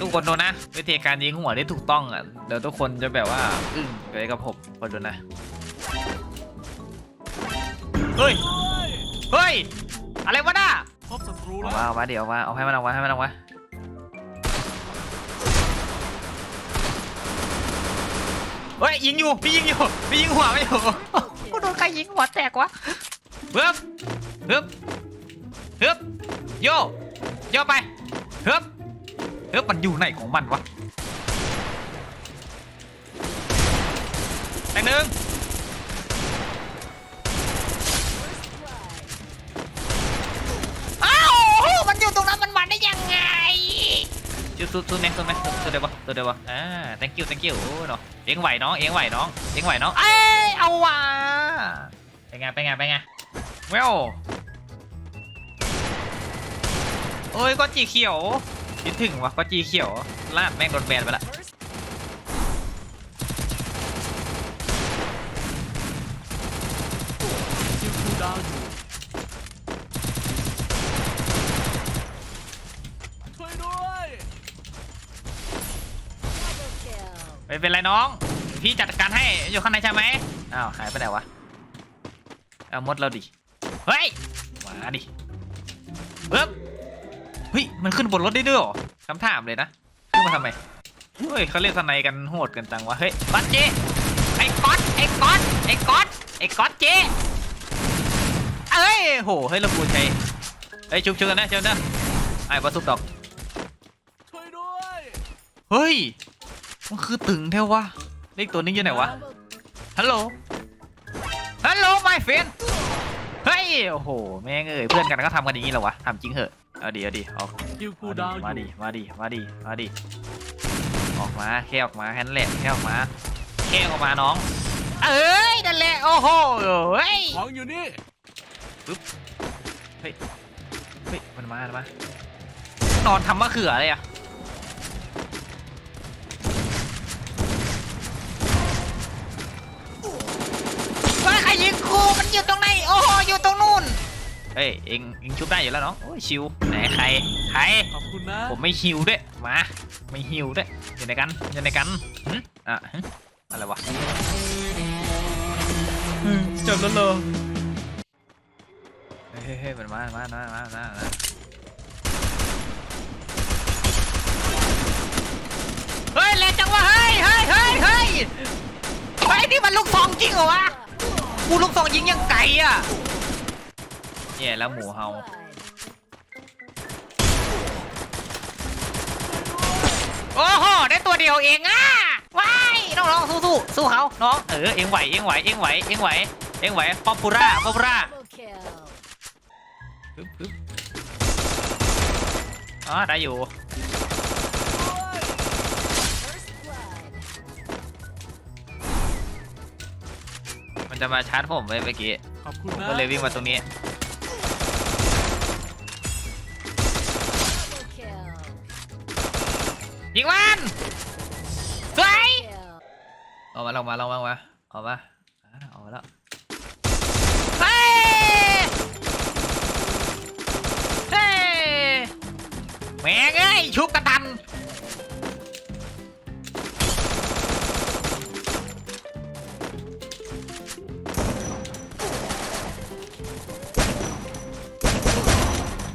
ทุกคนดูนะวิธีการยิงหัวที่ถูกต้องอะเดี๋ยวทุกคนจะแบบว่าอึ้งไปกับผมคนดูนะเฮ้ยเฮ้ยอะไรวะน่ะพบศัตรูเอาแล้วมาเอามาเดี๋ยวเอามาเอาให้มันเอามาให้มันเอามาเฮ้ยยิงอยู่พี่ยิงอยู่พี่ยิงหัวไม่อยู่กูโดนใครยิงหัวแตกวะเฮึบฮึบฮึบโยโยไปฮึบ ฮึบมันอยู่ไหนของมันวะแตกหนึ่งอ้าวมันอยู่ตรงนั้นมันมาได้ยังไงจุดสุดสุดเนี่ยสุดไหมสุดสุดเดียวปะสุดเดียวปะอ่า thank you thank you โอ้เนาะเอ็งไหวน้องเอ็งไหวน้องเอ็งไหวน้องเอ้ยเอาว่ะเป็นไงเป็นไงเป็นไงเวลโอ้ยก็จีเขียว คิดถึงวะก็จีเขียวลาดแม่งโดนแบนไปละคิวคูดาวอยู่ช่วยด้วยไม่เป็นไรน้อง พี่จัดการให้อยู่ข้างในใช่ไหมอ้าวหายไปไหนวะเอามดเราดิเฮ้ยมาดิเบิ้บ เฮ้ย มันขึ้นบนรถได้ด้วยเหรอคำถามเลยนะ ขึ้นมาทำไม เฮ้ยเขาเล่นสไนกันโหดกันจังวะ เฮ้ยก๊อตเจไอ้ก๊อตไอ้ก๊อตไอ้ก๊อตไอ้ก๊อตเจเอ้ย โห เฮ้ยเราปูใช้เฮ้ยชุบชุบกันนะเชิญนะไอ้ปลาซุปดอกช่วยด้วย เฮ้ย มันคือตึงแท้วะ เลขตัวนี้อยู่ไหนวะ ฮัลโหล ฮัลโหล my friend เฮ้ย โอ้โห แม่งเอ้ย เพื่อนกันก็ทำกันอย่างนี้เหรอวะทำจริงเหอะ เอาดิเอาดิเอาคิวคูลมาดาดิวน์อมาดิยู่มาดิมาดิมาดิออกมาแค่ออกมาแค่นั้นแหละแค่ออกมาแค่ออกมาน้อง เอ้ยนั่นแหละโอ้โหเฮ้ยของอยู่นี่เฮ้ยมันมามันมานอนทำมะเขือเลยอะ เฮ้ยเอ็งเอ็งชุบได้อยู่แล้วเนาะโอ้ยชิวไหนใครใครขอบคุณนะผมไม่ฮิวด้วยมาไม่ฮิวด้วยอยู่ในกันอยู่ในกันหึอะหึอะไรวะจบแล้วเหรอเฮ้ยเฮ้ยเฮ้ยมันมามามามามามาเฮ้ยแรงจังวะเฮ้ยเฮ้ยเฮ้ยเฮ้ยเฮ้ยนี่มันลูกซองจริงเหรอวะกูลูกซองยิงยังไกลอะ แย่แล้วหมูเฮาโอ้โหได้ตัวเดียวเองอะว้ายน้องๆสู้สู้สู้เขาน้องเออเอ็งไหวเอ็งไหวเอ็งไหวเอ็งไหวเอ็งไหวป๊อปปูร่าป๊อปปูร่าปึ๊บปึ๊บอ๋อได้อยู่มันจะมาชาร์จผมไปเมื่อกี้ขอบคุณผมนะก็เลยวิ่งมาตรงนี้ มาลงมาลงมาลงมาออกมาอะออกมาแล้วเฮ้ยเฮ้ยแม่งเอ้ยชุบกระตัน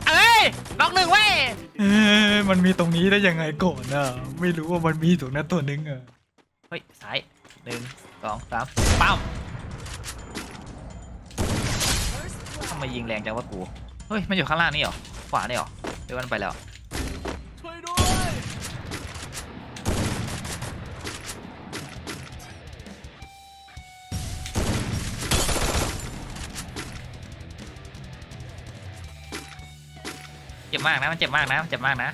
เอ้ยน็อกหนึ่งเว้ยเอ๊ะมันมีตรงนี้ได้ยังไงก่อนอะ ไม่รู้ว่ามันมีตรงนั้นตัวนึงอะ เฮ้ยซ้าย หนึ่งสองสามปั้มทำไมยิงแรงจังวะกู เฮ้ย มันอยู่ข้างล่างนี่เหรอ ขวานี่เหรอหรือว่ามันไปแล้วช่วยด้วยเจ็บมากนะ มันเจ็บมากนะ มันเจ็บมากนะ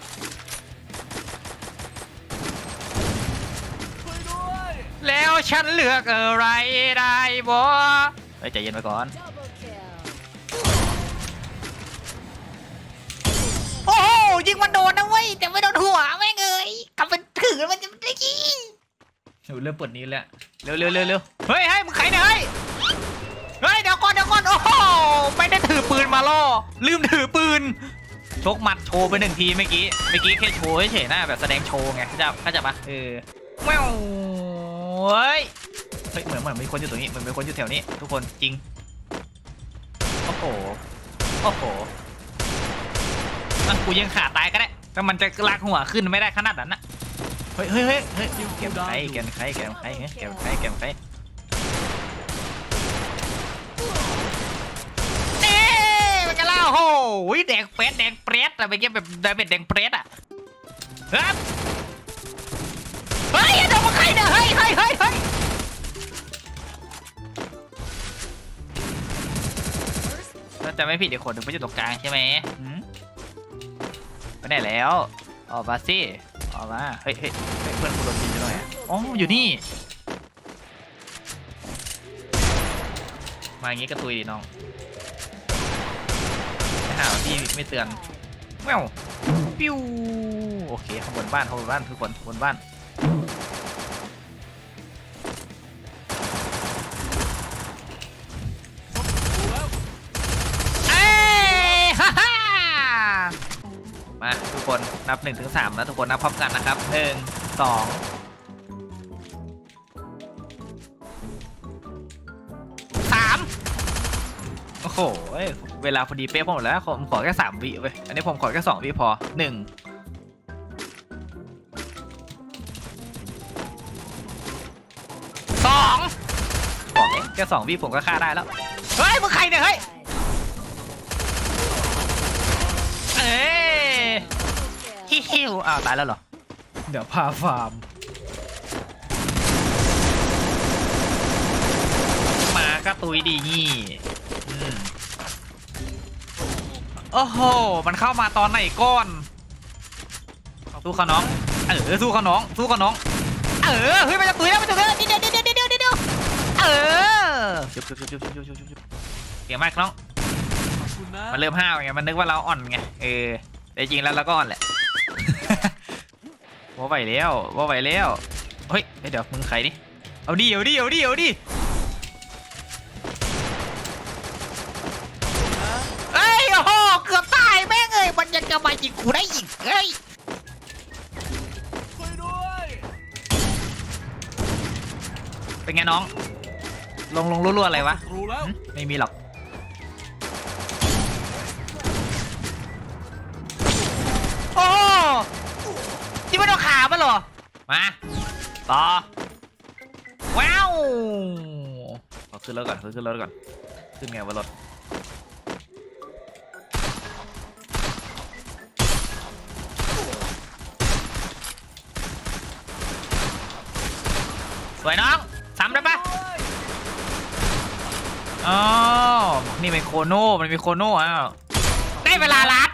ช่วยด้วย แล้วฉันเลือกอะไรได้บ่เฮ้ยใจเย็นไปก่อน โอ้โหยิงมันโดนนะเว้ยแต่ไม่โดนหัวแม่งเอ้ยกลับไปถือแล้วมันจะได้ยิงหนูเริ่มปวดนี้แล้วเร็วเร็วเร็วเร็วเฮ้ยเฮ้ยมึงใครเนี่ยเฮ้ยเฮ้ยเดี๋ยวก่อนเดี๋ยวก่อนโอ้โหไม่ได้ถือปืนมาล่อลืมถือปืนชกหมัดโชว์ไปหนึ่งทีเมื่อกี้เมื่อกี้แค่โชว์เฉยๆนะแบบแสดงโชว์ไงเข้าใจเข้าใจปะเออแมว เฮ้ยเฮ้ยเหมือนเหมือนมีคนอยู่ตรงนี้เหมือนมีคนอยู่แถวนี้ ทุกคนจริงโอ้โหโอ้โหอะกูยังขาตายก็ได้แต่มันจะลากหัวขึ้นไม่ได้ขนาดนั้นนะเฮ้ยเฮ้ยเฮ้ยเฮ้ยแกมใครแกมใครแกมใครเฮ้ยแกมใครแกมใครเอ๊ะมันก็เล่าโอ้โหแดงเปรตแดงเปรตอะเมื่อกี้แบบไดเบ็ดแดงเปรตอะเฮ้ยเฮ้ยเดี๋ยวมาใครเนี่ย จะไม่ผิดเดี๋ยวคนหนึ่งไปอยู่ตรงกลางใช่ไหมหืมไปไหนแล้ว ออกมาสิ ออกมา เฮ้ยเฮ้ยเพื่อนกูโดนยิงไปหน่อยอะอ๋ออยู่นี่ มาอย่างงี้กระตุยดิน้องไม่หาว่าพี่ไม่เตือนแมวปิ้วโอเคข้างบนบ้านข้างบนบ้านทุกคนบนบ้าน นนับ1นถึงสนะทุกคนนับพร้อมกันนะครับหนึ่งสองสามโอ้โห เวลาพอดีเป๊ะพอหมดแล้ว ผมขอแค่สามวิเว้ย อันนี้ผมขอแค่สองวิพอหนึ่งสองบอกเลยแค่สองวิผมก็ฆ่าได้แล้ว เฮ้ยมึงใครเนี่ยเฮ้ย เอ้ย ฮิวอ้าวตายแล้วเหรอ เดี๋ยวพาฟาร์มมาก็ตุยดีงี้อืมโอ้โห มันเข้ามาตอนไหนก้อน สู้เขาน้อง เออ สู้เขาน้อง สู้เขาน้อง เออ เฮ้ย มันจะตุยแล้ว มันจะตุยแล้วเดี๋ยวเดี๋ยวเดี๋ยวเดี๋ยวเดี๋ยวเดี๋ยวเออจุบจุบจุบจุบจุบจุบจุบเก่งมากน้องขอบคุณนะมันเริ่มห้าวไง มันนึกว่าเราอ่อนไง เออ แต่จริงแล้วเราก็อ่อนแหละ ว่าไหวแล้วว่าไหวแล้ว เฮ้ยเดี๋ยวมึงใครนี่เอาดิเอาดิเอาดิเอาดิเอ้ยโอ้โหเกือบตายแม่งเอ้ยมันยังจะมายิงกูได้อีกเฮ้ยช่วยด้วยเป็นไงน้อง ลงลงรัวๆอะไรวะ รู้แล้วหึไม่มีหรอก ขึ้นรถก่อนขอขึ้นรถก่อน ขึ้นไงวะรถสวยน้องซ้ำได้ปะอ๋อ นี่เป็นโคโน่ มันเป็นโคโน่อ้าวได้เวลาลัด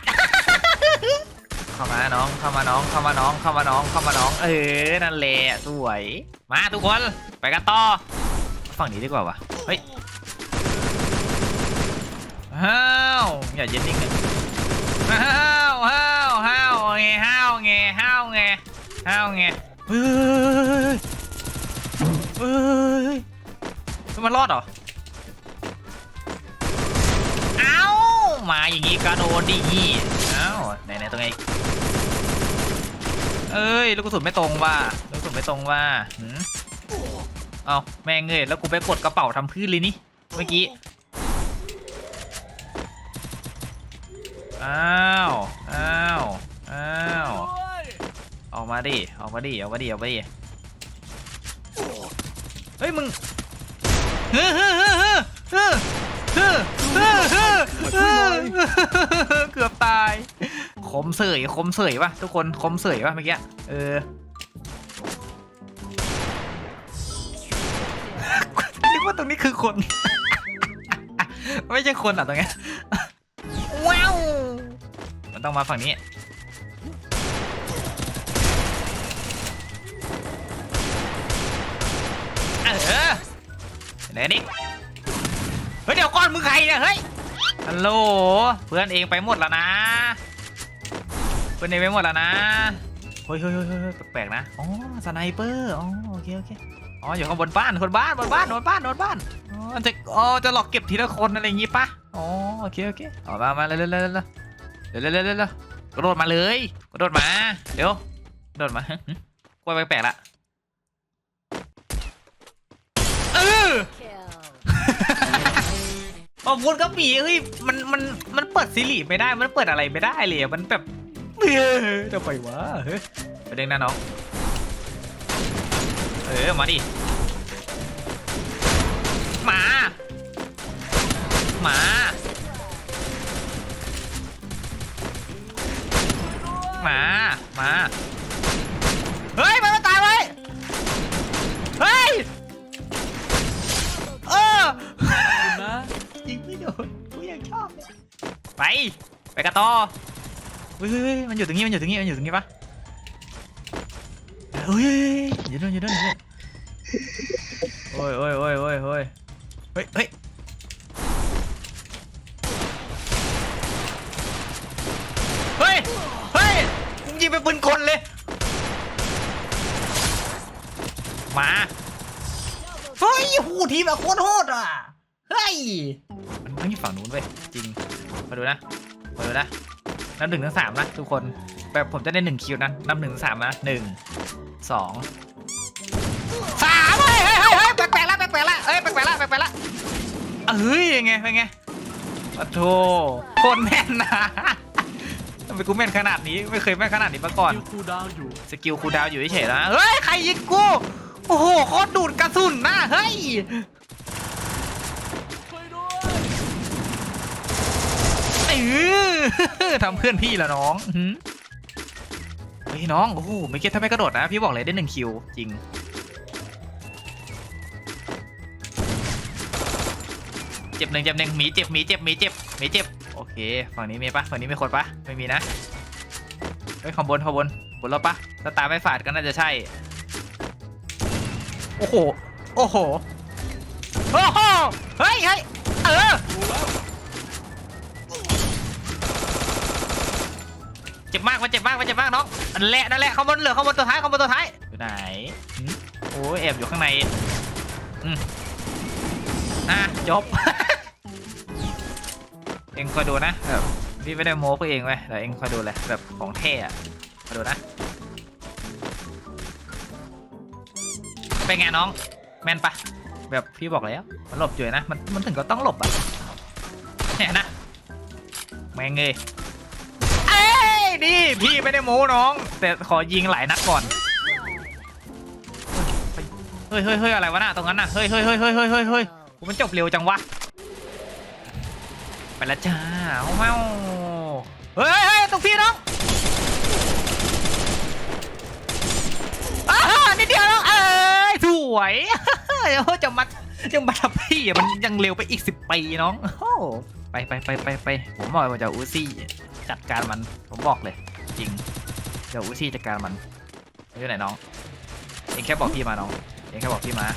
เข้ามาน้อง เข้ามาน้อง เข้ามาน้อง เข้ามาน้อง เข้ามาน้อง เออ นั่นแหละ สวย มาทุกคน ไปกันต่อ ฝั่งนี้ดีกว่าวะ เฮ้ยฮ้าวอย่าเย็นนิ่งเลยฮ้าวฮ้าวฮ้าวไงฮ้าวไงฮ้าวไงฮ้าวไงเฮ้ยเฮ้ยมันรอดเหรอเอ้ามาอย่างงี้กระโดดดิงี้เอ้าไหนไหนตรงไหนเอ้ยลูกกระสุนไม่ตรงว่ะลูกกระสุนไม่ตรงว่ะ เอาแม่งเอ้ยแล้วกูไปกดกระเป๋าทำพื้นเลยนี่เมื่อกี้อ้าวอ้าวอ้าวออกมาดิออกมาดิออกมาดิออกมาดิเฮ้ยมึงเฮ้ยเฮ้ยเฮ้ยเฮ้ยเฮ้ยเฮ้ยเฮ้ยเฮ้ยเกือบตายคมเสยคมเสยปะทุกคนคมเสยปะเมื่อกี้เออ ว่าตรงนี้คือคน ไม่ใช่คนอะตรงเนี้ยว้าวมันต้องมาฝั่งนี้ เออไหนดิเฮ้ยเดี๋ยวก่อนมึงใครเนี่ยเฮ้ย ฮัลโหล เพื่อนเองไปหมดแล้วนะ เพื่อนเองไปหมดแล้วนะ เฮ้ยเฮ้ยเฮ้ยเฮ้ยแปลกๆนะ อ๋อ สไนเปอร์ อ๋อ โอเค โอเค อ๋ออยู่ข้างบนบ้านคนบ้านบนบ้านบนบ้านบนบ้านอ๋อจะอ๋อจะหลอกเก็บทีละคนอะไรอย่างงี้ปะอ๋อโอเคโอเคออกมามาเร็วเร็วเร็วเร็วเร็วเร็วเร็วเร็วกระโดดมาเลยกระโดดมาเร็วกระโดดมากล้วยแปลกๆละเออขอบคุณครับหมีเฮ้ยมันมันมันเปิดซีรีส์ไม่ได้มันเปิดอะไรไม่ได้เลยมันแบบเออจะไปวะเฮ้ยไปเด้งนะน้อง เออ มาดิ หมา หมา หมา หมา เฮ้ย มันมาตายไว้ เฮ้ย เออคุณนะยิงไม่โดนกูยังชอบเลยไป ไปกันต่อเฮ้ยเฮ้ยเฮ้ยมันอยู่ตรงนี้ มันอยู่ตรงนี้ มันอยู่ตรงนี้ปะ เฮ้ยอยู่ด้วยอยู่ด้วยอยู่ด้วยโอ้ยโอ้ยโอ้ยโอ้ยโอ้ยเฮ้ยเฮ้ยเฮ้ยเฮ้ยยิงไปปืนกลเลยมาเฮ้ยหูทีแบบโคตรโหดอะเฮ้ยมันต้องอยู่ฝั่งนู้นเว้ยจริงมาดูนะมาดูนะนับหนึ่งถึงสามนะทุกคนแบบผมจะได้หนึ่งคิวนะนับหนึ่งถึงสามนะหนึ่ง สองสามเฮ้ยเฮ้ยเฮ้ยเฮ้ยแปลกๆละแปลกๆละเอ้ยแปลกๆละแปลกๆละเอ้ยยังไงเป็นไงโอ้โธ่โคตรแม่นนะทำไมกูแม่นขนาดนี้ไม่เคยแม่นขนาดนี้มาก่อนคิวคูดาวอยู่ สกิลคูดาวอยู่เฉยๆนะเฮ้ยใครยิงกูโอ้โหโคตรดูดกระสุนนะเฮ้ยเออทำเพื่อนพี่ล้วน้องหื ฮ้ยน้องโอ้โหไม่เก็ตถ้าไม่กระโดดนะ พี่บอกเลยได้หนึ่งคิว จริง เจ็บหนึ่งเจ็บหนึ่งหมีเจ็บหมีเจ็บหมีเจ็บหมีเจ็บ โอเค ฝั่งนี้มีปะฝั่งนี้มีคนปะไม่มีนะ เฮ้ยขางบนขางบนบนเราปะถ้าตาไม่ฝาดก็น่าจะใช่ โอ้โห โอ้โห โอ้โห เฮ้ยเฮ้ยเออ มากมันเจ็บมากมันเจ็บมากน้องนั่นแหละนั่นแหละเขาบนเหลือเขาบนตัวท้ายเขาบนตัวท้ายอยู่ไหนโอ้ยแอบอยู่ข้างในอืมอะจบ เองคอยดูนะแบบพี่ไม่ได้โม้ตัวเองเว้แต่เองคอยดูเลยแบบของเท่อะคอยดูนะเป็นไงน้อง แมนปะแบบพี่บอกแล้วมันหลบอยู่นะมันมันถึงก็ต้องหลบอะเนี่ยนะแมงเลย นี่พี่ไม่ได้โม้น้อง แต่ขอยิงหลายนัดก่อน เฮ้ยเฮ้ยเฮ้ยอะไรวะน่ะตรงนั้นน่ะเฮ้ยเฮ้ยเฮ้ยเฮ้ยเฮ้ยเฮ้ยเฮ้ยมันจบเร็วจังวะ ไปและจ้าเมาเฮ้ยเฮ้ยตรงพี่น้องอ้านิดเดียวน้องเอ้ยสวยเดี๋ยจะมาจะมาทับพี่มันยังเร็วไปอีกสิบปีน้องโอ้ไปไปไปไปไปผมบอกว่าจะอูซี่ จัดการมัน ผมบอกเลย จริง เดี๋ยวอูซี่จัดการมันอยู่ไหนน้อง เองแค่บอกพี่มาน้อง เองแค่บอกพี่มา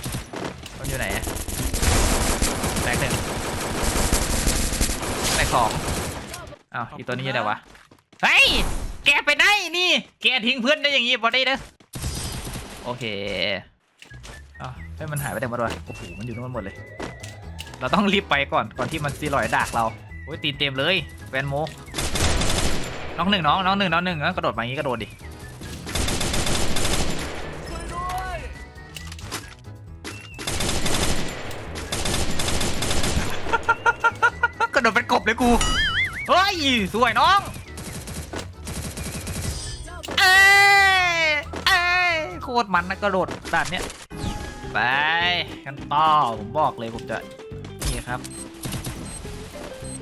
มันอยู่ไหนแตกหนึ่งแตกสองอ้าวอีตัวนี้ยังไงวะ เฮ้ย แกไปไหนนี่ แกทิ้งเพื่อนได้อย่างงี้บอได้เด้อโอเคอ้าวเฮ้ยมันหายไปไหนหมดวะโอ้โห มันอยู่นู่นหมดเลย เราต้องรีบไปก่อน ก่อนที่มันซีลอยดักเราโอ้ยตีนเต็มเลย แวนโม น้องหนึ่งน้องน้องหนึ่งน้องหนึ่งแล้วกระโดดมาอย่างงี้กระโดดดิช่วยด้วยกระโดดเป็นกบเลยกู เฮ้ย สวยน้อง เอ้ยเอ้ยโคตรมันนะกระโดดด่านเนี้ย ไปกันต่อผมบอกเลยผมจะนี่ครับ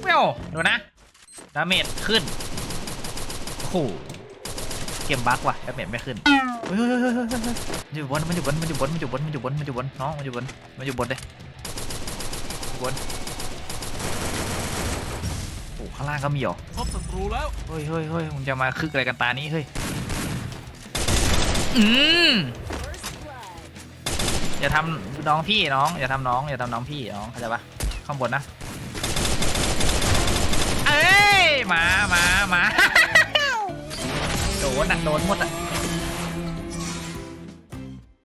เว้วดูนะดาเมจขึ้นโอ้โหเกมบั๊กว่ะดาเมจไม่ขึ้นเฮ้ยเฮ้ยเฮ้ยเฮ้ยเฮ้ยเฮ้ยมันอยู่บนมันอยู่บนมันอยู่บนมันอยู่บนมันอยู่บนมันอยู่บนน้องมันอยู่บนมันอยู่บนเลยอยู่บนโอ้ข้างล่างก็มีเหรอพบศัตรูแล้วเฮ้ยเฮ้ยเฮ้ยมึงจะมาคึกอะไรกันตานี้เฮ้ยอืมอย่าทำน้องพี่น้องอย่าทำน้องอย่าทำน้องพี่น้องเข้าใจปะข้างบนนะเอ้ยมามามาโด นอะโดนหมดอะ